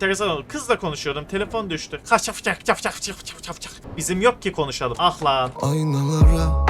enteresan oldu. Kızla konuşuyordum. Telefon düştü. Kaçaf çak çak çak çak çak çak çak. Bizim yok ki konuşalım. Ah lan. Aynalara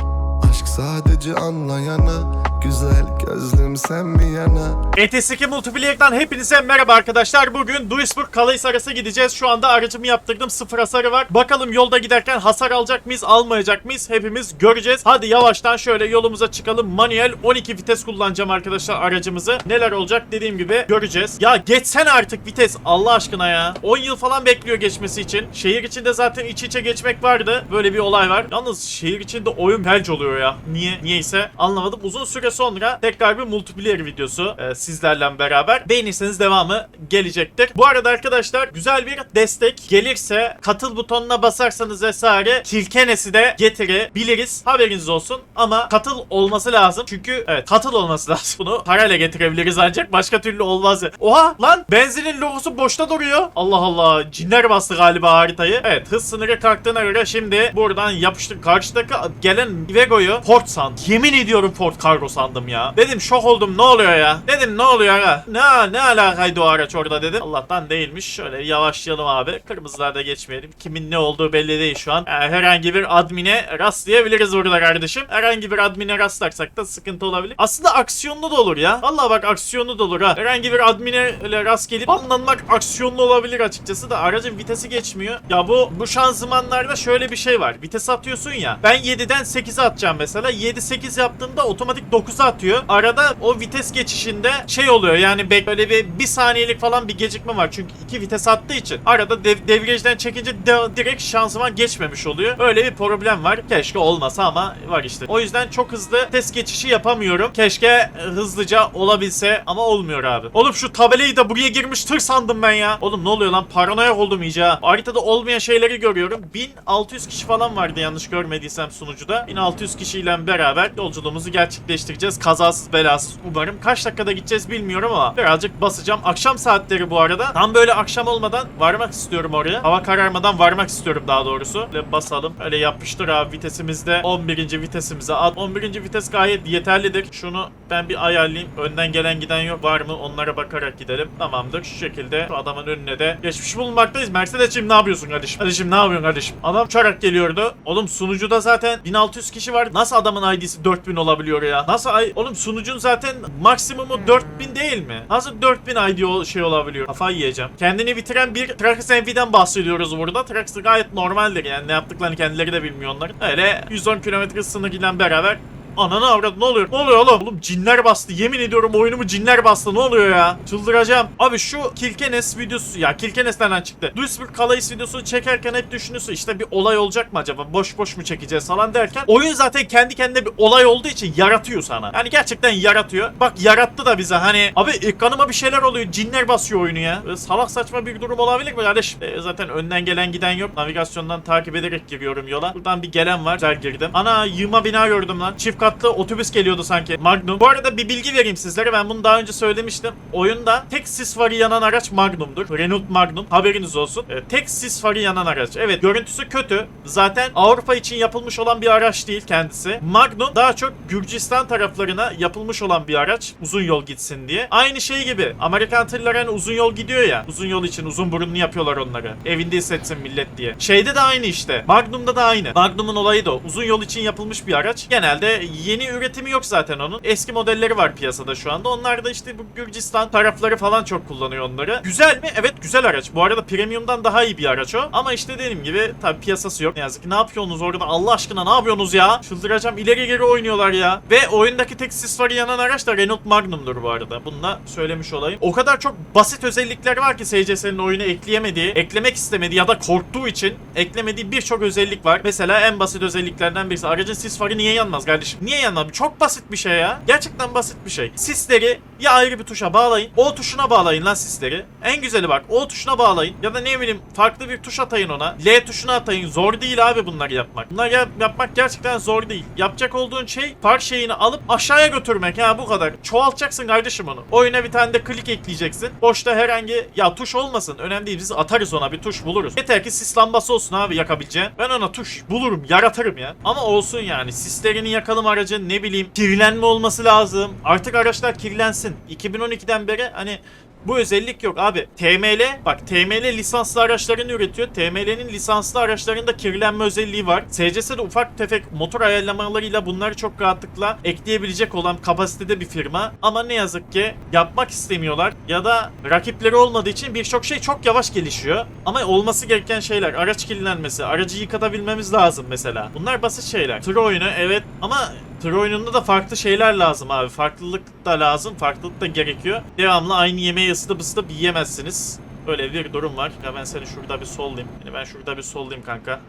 aşk sadece anlayana Güzel gözlüm sen mi yana ETS2 Multiplayer'dan hepinize merhaba arkadaşlar. Bugün Duisburg Kalahisaras'a gideceğiz. Şu anda aracımı yaptırdım. Sıfır hasarı var. Bakalım yolda giderken hasar alacak mıyız, almayacak mıyız? Hepimiz göreceğiz. Hadi yavaştan şöyle yolumuza çıkalım. Manuel 12 vites kullanacağım arkadaşlar aracımızı. Neler olacak dediğim gibi göreceğiz. Ya geçsene artık vites Allah aşkına ya. 10 yıl falan bekliyor geçmesi için. Şehir içinde zaten iç içe geçmek vardı. Böyle bir olay var. Yalnız şehir içinde oyun felç oluyor ya. Niye? Niyeyse anlamadım. Uzun süre sonra tekrar bir multiplayer videosu e, sizlerle beraber. Beğenirseniz devamı gelecektir. Bu arada arkadaşlar güzel bir destek gelirse katıl butonuna basarsanız vesaire Kilkenes'i de getirebiliriz. Haberiniz olsun. Ama katıl olması lazım. Çünkü evet katıl olması lazım. Bunu parayla getirebiliriz ancak başka türlü olmaz. Oha lan benzinin logosu boşta duruyor. Allah Allah cinler bastı galiba haritayı. Evet hız sınırı kalktığına göre şimdi buradan yapıştık. Karşıdaki gelen Ivego'yu Ford sandım. Yemin ediyorum Ford Cargo sandım ya. Dedim şok oldum ne oluyor ya? Dedim ne oluyor ha? Ne, ne alakaydı o araç orada dedim. Allah'tan değilmiş. Şöyle yavaşlayalım abi. Kırmızılarda geçmeyelim. Kimin ne olduğu belli değil şu an. Yani herhangi bir admine rastlayabiliriz burada kardeşim. Herhangi bir admine rastlarsak da sıkıntı olabilir. Aslında aksiyonlu da olur ya. Vallahi bak aksiyonlu da olur ha. Herhangi bir admine öyle rast gelip banlanmak aksiyonlu olabilir açıkçası da aracın vitesi geçmiyor. Ya bu bu şanzımanlarda şöyle bir şey var. Vites atıyorsun ya. Ben 7'den 8'e atacağım mesela. 7-8 yaptığımda otomatik 9'a atıyor. Arada o vites geçişinde şey oluyor yani böyle bir, bir saniyelik falan bir gecikme var. Çünkü iki vites attığı için. Arada dev, devriyajdan çekince de- direkt şanzıman geçmemiş oluyor. Öyle bir problem var. Keşke olmasa ama var işte. O yüzden çok hızlı test geçişi yapamıyorum. Keşke e, hızlıca olabilse ama olmuyor abi. Oğlum şu tabelayı da buraya girmiş tır sandım ben ya. Oğlum ne oluyor lan? Paranoyak oldum iyice ha. Haritada olmayan şeyleri görüyorum. 1600 kişi falan vardı yanlış görmediysem sunucuda. 1600 kişiyle beraber yolculuğumuzu gerçekleştireceğiz. Kazasız belasız umarım. Kaç dakikada gideceğiz bilmiyorum ama birazcık basacağım. Akşam saatleri bu arada. Tam böyle akşam olmadan varmak istiyorum oraya. Hava kararmadan varmak istiyorum daha doğrusu. Böyle basalım. Öyle yapıştır abi vitesimizde 11. vitesimize at. 11. vites gayet yeterlidir. Şunu ben bir ayarlayayım. Önden gelen giden yok var mı? Onlara bakarak gidelim. Tamamdır. Şu şekilde şu adamın önüne de geçmiş bulunmaktayız. Mercedes'cim ne yapıyorsun kardeşim? Kardeşim ne yapıyorsun kardeşim? Adam uçarak geliyordu. Oğlum sunucuda zaten 1600 kişi var. Nasıl adamın ID'si 4000 olabiliyor ya? Nasıl ay Oğlum sunucun zaten maksimumu 4000 değil mi? Nasıl 4000 ID şey olabiliyor? Kafayı yiyeceğim. Kendini bitiren bir Trax MV'den bahsediyoruz burada. Trax gayet normaldir yani ne yaptıklarını kendileri de bilmiyor onların. Öyle 110 km sınırıyla beraber Ananı avradı ne oluyor? Ne oluyor oğlum? Oğlum cinler bastı. Yemin ediyorum oyunumu cinler bastı. Ne oluyor ya? Çıldıracağım. Abi şu Kilkenes videosu ya Kilkenes nereden çıktı? Duisburg Calais videosunu çekerken hep düşünüyorsun işte bir olay olacak mı acaba? Boş boş mu çekeceğiz falan derken oyun zaten kendi kendine bir olay olduğu için yaratıyor sana. Yani gerçekten yaratıyor. Bak yarattı da bize hani abi ekranıma bir şeyler oluyor. Cinler basıyor oyunu ya. Böyle salak saçma bir durum olabilir mi kardeş? E, zaten önden gelen giden yok. Navigasyondan takip ederek giriyorum yola. Buradan bir gelen var. Güzel girdim. Ana yığma bina gördüm lan. Çift katlı otobüs geliyordu sanki. Magnum. Bu arada bir bilgi vereyim sizlere. Ben bunu daha önce söylemiştim. Oyunda tek sis farı yanan araç Magnum'dur. Renault Magnum. Haberiniz olsun. E, tek sis farı yanan araç. Evet görüntüsü kötü. Zaten Avrupa için yapılmış olan bir araç değil kendisi. Magnum daha çok Gürcistan taraflarına yapılmış olan bir araç. Uzun yol gitsin diye. Aynı şey gibi. Amerikan tırlar hani uzun yol gidiyor ya. Uzun yol için uzun burunlu yapıyorlar onları. Evinde hissetsin millet diye. Şeyde de aynı işte. Magnum'da da aynı. Magnum'un olayı da o. Uzun yol için yapılmış bir araç. Genelde yeni üretimi yok zaten onun. Eski modelleri var piyasada şu anda. Onlar da işte bu Gürcistan tarafları falan çok kullanıyor onları. Güzel mi? Evet güzel araç. Bu arada premium'dan daha iyi bir araç o. Ama işte dediğim gibi tabi piyasası yok. Ne yazık ki ne yapıyorsunuz orada? Allah aşkına ne yapıyorsunuz ya? Çıldıracağım. İleri geri oynuyorlar ya. Ve oyundaki tek sis farı yanan araç da Renault Magnum'dur bu arada. Bunu da söylemiş olayım. O kadar çok basit özellikler var ki SCS'nin oyuna ekleyemediği, eklemek istemediği ya da korktuğu için eklemediği birçok özellik var. Mesela en basit özelliklerden birisi. Aracın sis farı niye yanmaz kardeşim? Niye yanmaz? Çok basit bir şey ya. Gerçekten basit bir şey. Sisleri ya ayrı bir tuşa bağlayın. O tuşuna bağlayın lan sisleri. En güzeli bak. O tuşuna bağlayın. Ya da ne bileyim farklı bir tuş atayın ona. L tuşuna atayın. Zor değil abi bunları yapmak. Bunları yap- yapmak gerçekten zor değil. Yapacak olduğun şey far şeyini alıp aşağıya götürmek. Ha bu kadar. Çoğaltacaksın kardeşim onu. Oyuna bir tane de klik ekleyeceksin. Boşta herhangi ya tuş olmasın. Önemli değil. Biz atarız ona bir tuş buluruz. Yeter ki sis lambası olsun abi yakabileceğin. Ben ona tuş bulurum. Yaratırım ya. Ama olsun yani. Sislerini yakalım aracın ne bileyim kirlenme olması lazım. Artık araçlar kirlensin. 2012'den beri hani Bu özellik yok abi. TML bak TML lisanslı araçlarını üretiyor. TML'nin lisanslı araçlarında kirlenme özelliği var. SCS'de ufak tefek motor ayarlamalarıyla bunları çok rahatlıkla ekleyebilecek olan kapasitede bir firma. Ama ne yazık ki yapmak istemiyorlar. Ya da rakipleri olmadığı için birçok şey çok yavaş gelişiyor. Ama olması gereken şeyler araç kirlenmesi, aracı yıkatabilmemiz lazım mesela. Bunlar basit şeyler. Tır oyunu evet ama Tır oyununda da farklı şeyler lazım abi. Farklılık da lazım. Farklılık da gerekiyor. Devamlı aynı yemeği ısıtıp ısıtıp yiyemezsiniz. Öyle bir durum var. Ya ben seni şurada bir sollayayım. Yani ben şurada bir sollayayım kanka.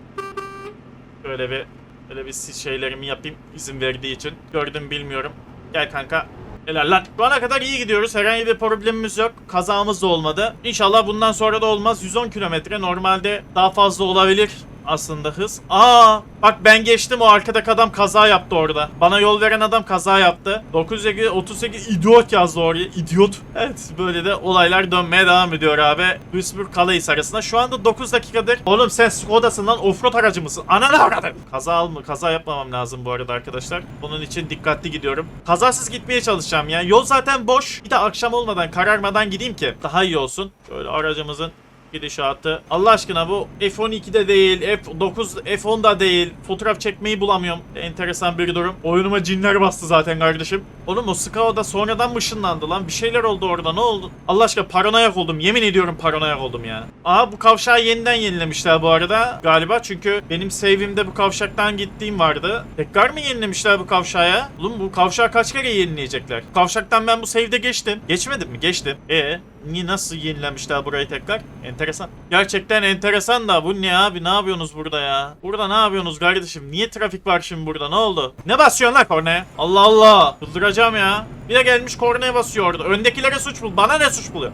Böyle bir böyle bir şeylerimi yapayım izin verdiği için. Gördüm bilmiyorum. Gel kanka. Helal lan. Şu ana kadar iyi gidiyoruz. Herhangi bir problemimiz yok. Kazamız da olmadı. İnşallah bundan sonra da olmaz. 110 kilometre. Normalde daha fazla olabilir aslında hız. Aa, bak ben geçtim o arkadaki adam kaza yaptı orada. Bana yol veren adam kaza yaptı. 938 38 idiot yazdı oraya. İdiot. Evet böyle de olaylar dönmeye devam ediyor abi. Duisburg Calais arasında. Şu anda 9 dakikadır. Oğlum sen Skoda'sın lan offroad aracı mısın? Ananı avradın. Kaza alma, kaza yapmamam lazım bu arada arkadaşlar. Bunun için dikkatli gidiyorum. Kazasız gitmeye çalışacağım ya. Yol zaten boş. Bir de akşam olmadan kararmadan gideyim ki daha iyi olsun. Şöyle aracımızın gidişatı. Allah aşkına bu F12'de değil, F9, F10'da değil. Fotoğraf çekmeyi bulamıyorum. Enteresan bir durum. Oyunuma cinler bastı zaten kardeşim. Oğlum o Skava'da sonradan mı ışınlandı lan? Bir şeyler oldu orada. Ne oldu? Allah aşkına paranoyak oldum. Yemin ediyorum paranoyak oldum ya. Aa bu kavşağı yeniden yenilemişler bu arada galiba. Çünkü benim save'imde bu kavşaktan gittiğim vardı. Tekrar mı yenilemişler bu kavşağı ya? Oğlum bu kavşağı kaç kere yenileyecekler? Kavşaktan ben bu save'de geçtim. Geçmedim mi? Geçtim. E Niye nasıl yenilemişler burayı tekrar? Enteresan. Gerçekten enteresan da bu ne abi? Ne yapıyorsunuz burada ya? Burada ne yapıyorsunuz kardeşim? Niye trafik var şimdi burada? Ne oldu? Ne basıyorsun lan kornaya? Allah Allah. Çıldıracağım ya. Bir de gelmiş kornaya basıyor orada. Öndekilere suç bul. Bana ne suç buluyor?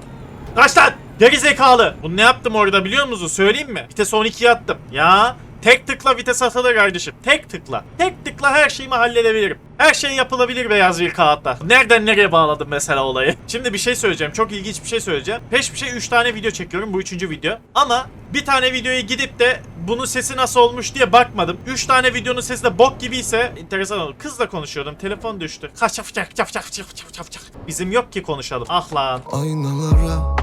Kaç lan? Geri zekalı. Bunu ne yaptım orada biliyor musunuz? Söyleyeyim mi? Vites 12'ye attım. Ya Tek tıkla vites atada kardeşim. Tek tıkla. Tek tıkla her şeyimi halledebilirim. Her şey yapılabilir beyaz bir kağıtla. Nereden nereye bağladım mesela olayı? Şimdi bir şey söyleyeceğim. Çok ilginç bir şey söyleyeceğim. Peş peşe 3 tane video çekiyorum. Bu 3. video. Ama bir tane videoya gidip de bunun sesi nasıl olmuş diye bakmadım. 3 tane videonun sesi de bok gibiyse enteresan olur. Kızla konuşuyordum. Telefon düştü. Kaçaf çaf çaf çaf çaf çaf çaf. Bizim yok ki konuşalım. Ah lan. Aynalara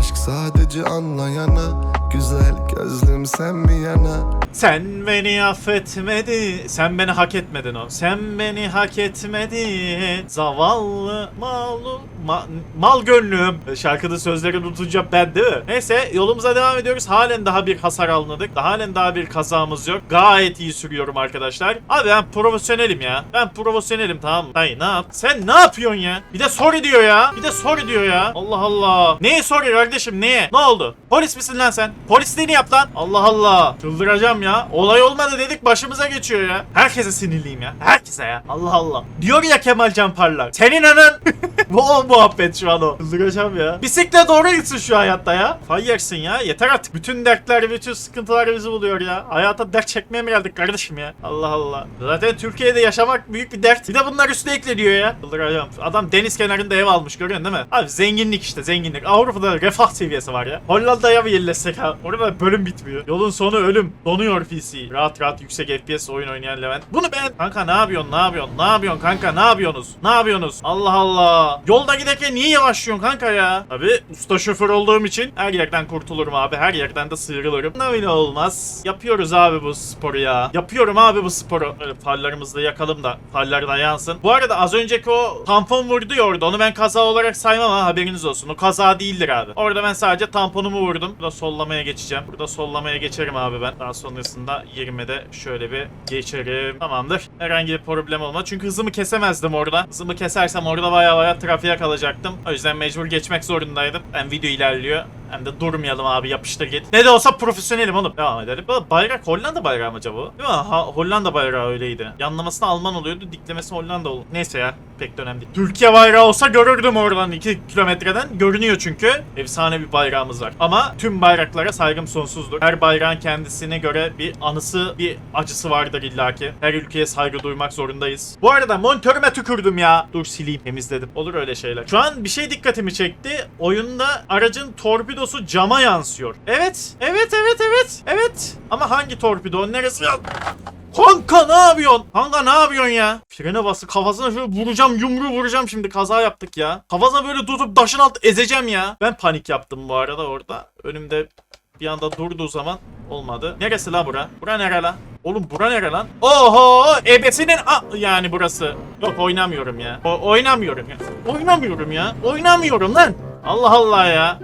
aşk sadece anlayana Güzel gözlüm sen mi yana Sen beni affetmedi. Sen beni hak etmedin o. Sen beni hak etmedin. Zavallı malum ma- mal gönlüm. Şarkının sözlerini unutacağım ben değil mi? Neyse yolumuza devam ediyoruz. Halen daha bir hasar almadık. Halen daha bir kazamız yok. Gayet iyi sürüyorum arkadaşlar. Abi ben profesyonelim ya. Ben profesyonelim tamam mı? Ne yap? Sen ne yapıyorsun ya? Bir de sorry diyor ya. Bir de sorry diyor ya. Allah Allah. Neye sorry kardeşim neye? Ne oldu? Polis misin lan sen? Polisliğini yap lan. Allah Allah. Çıldıracağım ya. Olay olmadı dedik başımıza geçiyor ya. Herkese sinirliyim ya. Herkese ya. Allah Allah. Diyor ya Kemal Can Parlak. Senin anın. Bu o muhabbet şu an o. Çıldıracağım ya. Bisiklet doğru gitsin şu hayatta ya. Fay yersin ya. Yeter artık. Bütün dertler, bütün sıkıntılar bizi buluyor ya. Hayata dert çekmeye mi geldik kardeşim ya? Allah Allah. Zaten Türkiye'de yaşamak büyük bir dert. Bir de bunlar üstüne ekleniyor ya. Çıldıracağım. Adam deniz kenarında ev almış görüyorsun değil mi? Abi zenginlik işte zenginlik. Avrupa'da refah seviyesi var ya. Hollanda'ya mı yerleşsek ha? Orada bölüm bitmiyor. Yolun sonu ölüm. Donuyor PC. Rahat rahat yüksek FPS oyun oynayan Levent. Bunu ben... Kanka ne yapıyorsun? Ne yapıyorsun? Ne yapıyorsun kanka? Ne yapıyorsunuz? Ne yapıyorsunuz? Allah Allah. Yolda giderken niye yavaşlıyorsun kanka ya? Abi usta şoför olduğum için her yerden kurtulurum abi. Her yerden de sıyrılırım. Öyle olmaz. Yapıyoruz abi bu sporu ya. Yapıyorum abi bu sporu. Böyle farlarımızı da yakalım da farlar da yansın. Bu arada az önceki o tampon vurdu ya orada. Onu ben kaza olarak saymam ha haberiniz olsun. O kaza değildir abi. Orada ben sadece tamponumu vurdum. Burada sollamaya geçeceğim. Burada sollamaya geçerim abi ben. Daha sonrasında yerime de şöyle bir geçerim. Tamamdır. Herhangi bir problem olmaz. Çünkü hızımı kesemezdim orada. Hızımı kesersem orada baya baya trafiğe kalacaktım. O yüzden mecbur geçmek zorundaydım. Hem video ilerliyor. Hem de durmayalım abi yapıştır git. Ne de olsa profesyonelim oğlum. Devam edelim. Bayrak Hollanda bayrağı mı acaba? Değil mi? Ha, Hollanda bayrağı öyleydi. Yanlamasına Alman oluyordu. Diklemesi Hollanda oldu. Neyse ya. Pek de önemli değil. Türkiye bayrağı olsa görürdüm oradan 2 kilometreden. Görünüyor çünkü. Efsane bir bayrağımız var. Ama tüm bayraklara saygım sonsuzdur. Her bayrağın kendisine göre bir anısı, bir acısı vardır illaki. Her ülkeye saygı duymak zorundayız. Bu arada monitörüme tükürdüm ya. Dur sileyim. Temizledim. Olur öyle şeyler. Şu an bir şey dikkatimi çekti. Oyunda aracın torpidosu cama yansıyor. Evet. Evet evet evet. Evet. Ama hangi torpido? Neresi? Kanka ne yapıyorsun? Kanka ne yapıyorsun ya? Frene bası kafasına şöyle vuracağım yumruğu vuracağım şimdi kaza yaptık ya. Kafasına böyle tutup taşın altı ezeceğim ya. Ben panik yaptım bu arada orada. Önümde bir anda durduğu zaman olmadı. Neresi la bura? Bura nere la? Oğlum bura nere lan? Oho ebesinin a yani burası. Yok oynamıyorum ya. O oynamıyorum ya. Oynamıyorum ya. Oynamıyorum lan. Allah Allah ya.